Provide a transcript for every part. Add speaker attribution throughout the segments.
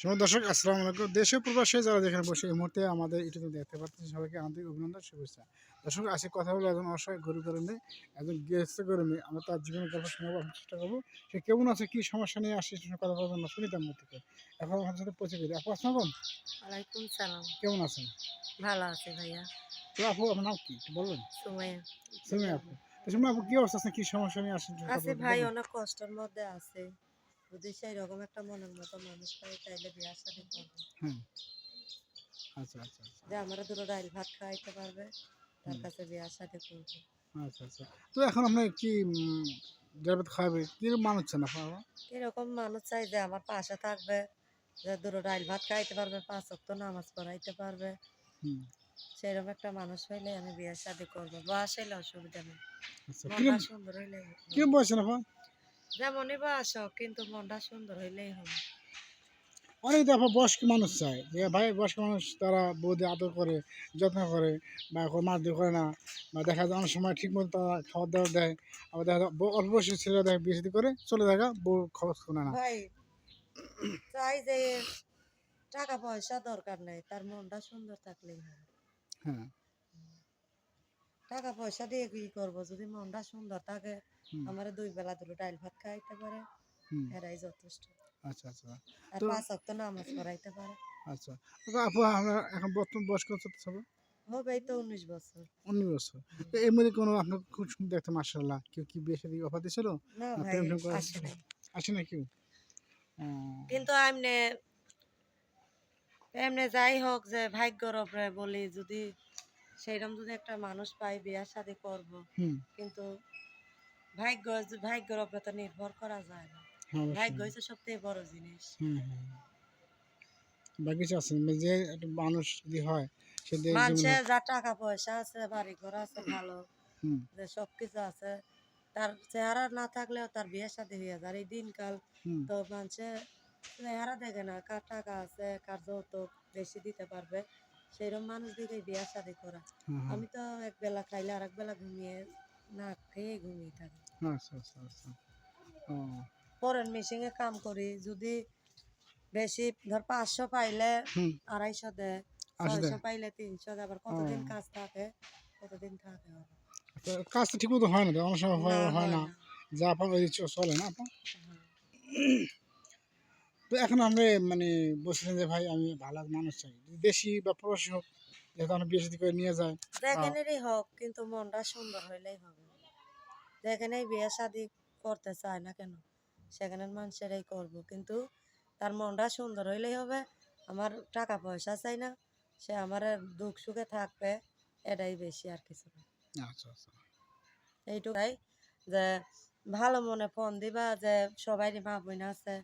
Speaker 1: সময় দর্শক আসসালামু আলাইকুম। দেশে প্রবাসে যারা যেখানে বসে এই মুহূর্তে আমাদের ইউটিউবে দেখতে পাচ্ছেন সবাইকে আন্তরিক অভিনন্দন শুভেচ্ছা। দর্শক আজকে কথা বলে একজন অসহায় গরিব কর্মী একজন গৃহস্থ কর্মী আমরা তার জীবনের গল্প শোনাবো আমি চেষ্টা করব। সে কেমন আছে কি সমস্যা নিয়ে আসছে সেটা কথা বলার জন্য শুনি তার থেকে। এখন আমার সাথে পৌঁছে গেলে আপু আসসালাম
Speaker 2: ওয়ালাইকুম সালাম।
Speaker 1: কেমন আছেন?
Speaker 2: ভালো আছে ভাইয়া।
Speaker 1: তো আপু আপনার নাম কি? বলবেন।
Speaker 2: সুমাইয়া।
Speaker 1: সুমি আপু। তো সুমি আপু কি অবস্থা আছে? কি সমস্যা নিয়ে আসছেন?
Speaker 2: আছে ভাই অনেক কষ্টের মধ্যে আছে। যদি সেই রকম একটা মনের মতো মানুষ পাই তাইলে বিয়ার সাথে করব।
Speaker 1: আচ্ছা আচ্ছা আচ্ছা।
Speaker 2: যে আমরা দুটো ডাইল ভাত খাওয়াইতে পারবে তার কাছে বিয়ার সাথে করব।
Speaker 1: আচ্ছা আচ্ছা। তো এখন কি ড্রাইভার খাওয়াবে কি মানুষ চান আপনারা?
Speaker 2: এরকম মানুষ চাই যে আমার পাশে থাকবে যে দুটো ডাইল ভাত খাইতে পারবে পাঁচ অক্ত নামাজ পড়াইতে পারবে।
Speaker 1: হুম।
Speaker 2: সেরকম একটা মানুষ হইলে আমি বিয়ার সাথে করব। বয়স হইলে অসুবিধা নেই।
Speaker 1: আচ্ছা
Speaker 2: সুন্দর হইলে
Speaker 1: কিরম বয়স আপা?
Speaker 2: যেমনই বয়স হোক কিন্তু মনটা সুন্দর হইলেই হবে।
Speaker 1: অনেক দফা বয়স্ক মানুষ চায় যে ভাই বয়স্ক মানুষ তারা বৌদি আদর করে যত্ন করে বা কোনো মারধর করে না বা দেখা যায় অনেক সময় ঠিক মতো তারা খাবার দাবার দেয় আবার দেখা যায় অল্প বয়সী ছেলেরা দেয় বিয়ে করে চলে দেখা বউ খরচ করে না।
Speaker 2: চাই যে টাকা পয়সা দরকার নাই তার মনটা সুন্দর থাকলেই
Speaker 1: হ্যাঁ।
Speaker 2: টাকা পয়সা দিয়ে কি করব? যদি মনটা সুন্দর থাকে আমার দুই বেলা দুটো ডাইল ভাত খাইতে পারে এরাই যথেষ্ট।
Speaker 1: আচ্ছা আচ্ছা।
Speaker 2: আর পাঁচ অক্ত নামাজ পড়াইতে পারে।
Speaker 1: আচ্ছা। আপু আমরা এখন বর্তমান বয়স কত হবে
Speaker 2: হবে তো উনিশ বছর।
Speaker 1: উনিশ বছর। তো এর মধ্যে কোনো আপনার খুব সুন্দর দেখতে মার্শাল্লাহ কেউ কি বিয়ে শাদী অফার দিয়েছিল?
Speaker 2: আসে
Speaker 1: না কেউ?
Speaker 2: কিন্তু এমনি এমনি যাই হোক যে ভাগ্যর ওপরে বলি যদি সেইরকম যদি একটা মানুষ পাই বিয়ার সাথে করব। কিন্তু ভাগ্য ভাগ্যর ওপরে তো নির্ভর করা যায় না।
Speaker 1: হ্যাঁ
Speaker 2: ভাগ্য হচ্ছে সবথেকে বড় জিনিস।
Speaker 1: বাকি আছেন যে একটা মানুষ যদি হয় সে দিয়ে
Speaker 2: মানুষের যা টাকা পয়সা আছে বাড়ি ঘর আছে ভালো। যে সব কিছু আছে তার চেহারা না থাকলেও তার বিয়ের সাথে হয়ে যায়। আর এই দিনকাল তো মানুষের চেহারা দেখে না কার টাকা আছে কার যৌতুক বেশি দিতে পারবে। সেইরকম মানুষ দিকে বিয়ের সাথে করা। আমি তো এক বেলা খাইলে আর এক বেলা ঘুমিয়ে না খেয়ে ঘুমিয়ে থাকি।
Speaker 1: আচ্ছা আচ্ছা আচ্ছা। ও।
Speaker 2: পরের মেশিনে কাম করি যদি বেশি ধর পাঁচশো পাইলে আড়াইশো দেয় ছয়শো পাইলে তিনশো দেয় আবার কতদিন কাজ থাকে কতদিন থাকে আবার।
Speaker 1: তো কাজ তো ঠিক মতো হয় না অনেক সময় হয়
Speaker 2: না,
Speaker 1: যা আপা ওই চ- চলে না আপা?
Speaker 2: হ্যাঁ।
Speaker 1: তো এখন আমরা মানে বলছিলেন যে ভাই আমি ভালো মানুষ চাই। দেশি বা প্রবাসী হোক যেহেতু আমরা বিয়ে করে নিয়ে যায়
Speaker 2: যেখানেরই হোক কিন্তু মনটা সুন্দর হইলেই হবে। যেখানেই বিয়ে শাদি করতে চায় না কেন? সেখানের মানুষেরাই করব কিন্তু তার মনটা সুন্দর হইলেই হবে। আমার টাকা পয়সা চাই না সে আমার দুঃখ সুখে থাকবে এটাই বেশি আর কিছু না।
Speaker 1: আচ্ছা আচ্ছা।
Speaker 2: এইটুকাই যে ভালো মনে ফোন দিবা যে সবাই মা বোন আছে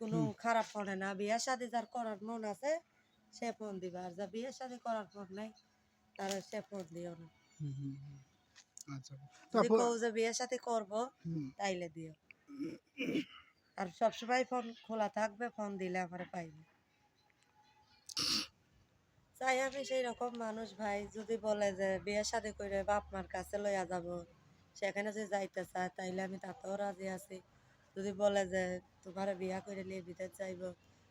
Speaker 2: কোনো খারাপ ফোনে না। বিয়ে শাদি যার করার মন আছে সে ফোন দিবা। আর যা বিয়ে শাদি করার ফোন নাই তার সে ফোন দিও না।
Speaker 1: আচ্ছা। তো
Speaker 2: যদি
Speaker 1: আপু
Speaker 2: কও যে বিয়ে শাদি করব তাইলে দিও। আর সবসময় ফোন খোলা থাকবে ফোন দিলে আমার পাইবে। চাই আমি সেই রকম মানুষ ভাই যদি বলে যে বিয়ে শাদি করে বাপ মার কাছে লইয়া যাব সেখানে যদি যাইতে চায় তাইলে আমি তাতেও রাজি আছি। যদি বলে যে তোমার বিয়া করে নিয়ে বিদেশ যাইব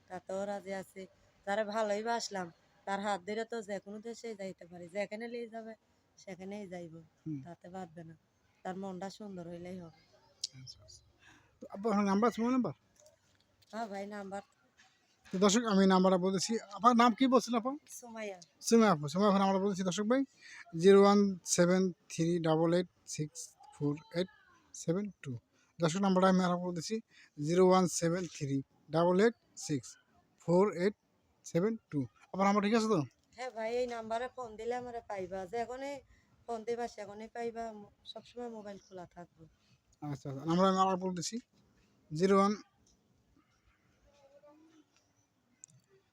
Speaker 2: তাতেও রাজি আছি। তারা ভালোই বাসলাম তার হাত ধরে তো যে কোনো দেশেই যাইতে পারি যেখানে নিয়ে যাবে সেখানেই যাইব তাতে বাঁধবে না। তার মনটা সুন্দর হইলেই হবে।
Speaker 1: আচ্ছা আচ্ছা। আপনার নাম্বার আছে নাম্বার
Speaker 2: হ্যাঁ ভাই নাম্বার।
Speaker 1: তো দর্শক আমি নাম্বারটা বলেছি আপনার নাম কি বলছেন আপা?
Speaker 2: সুমাইয়া।
Speaker 1: সুমা আপু সুমা আপু নাম্বারটা বলেছি দর্শক ভাই। Zero one seven three double eight six four eight seven two. দর্শক নাম্বারটা আমি আরও বলেছি zero one seven three double eight six four eight seven two. আপনার নাম্বার ঠিক আছে তো?
Speaker 2: হ্যাঁ ভাই এই নাম্বারে ফোন দিলে আমারে পাইবা। যে এখনই ফোন দিবা সেখনই পাইবা। সবসময় মোবাইল খোলা থাকবে।
Speaker 1: আচ্ছা আচ্ছা। নাম্বার আমি আবার বলতেছি জিরো ওয়ান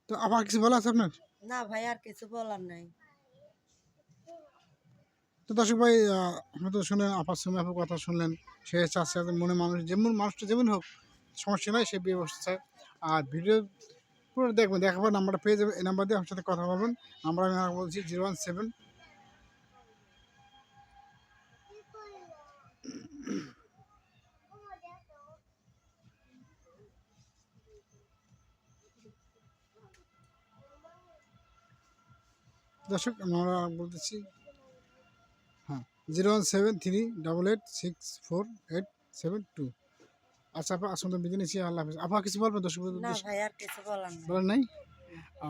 Speaker 1: তো আবার কিছু বলা আছে আপনার?
Speaker 2: না ভাই আর কিছু বলার নাই।
Speaker 1: তো দর্শক ভাই আপনার তো শুনলেন আপার সময় আপনার কথা শুনলেন। সে চাচ্ছে মনে মানুষ, যেমন মানুষটা যেমন হোক, সমস্যা নাই, সে ব্যবস্থা চায় আর ভিডিও পুরো দেখবেন, দেখাবার নাম্বারটা পেয়ে যাবেন, এই নাম্বার দিয়ে আপনার সাথে কথা বলবেন। নাম্বার আমি বলছি, জিরো ওয়ান সেভেন। দর্শক, আমরা বলতেছি zero one seven three double eight six four eight seven two. আচ্ছা আপা আসুন তো নিচ্ছি আল্লাহ হাফিজ। আপা কিছু বলবেন দর্শক
Speaker 2: না ভাই আর কিছু বলার নাই।
Speaker 1: বলেন নাই?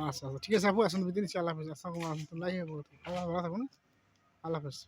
Speaker 1: আচ্ছা আচ্ছা ঠিক আছে আপু আসুন নিচ্ছি আল্লাহ হাফিজ। আসসালামু আলাইকুম রহমতুল্লাহি ওয়া বারাকাতুহু। ভালো থাকুন আল্লাহ হাফিজ।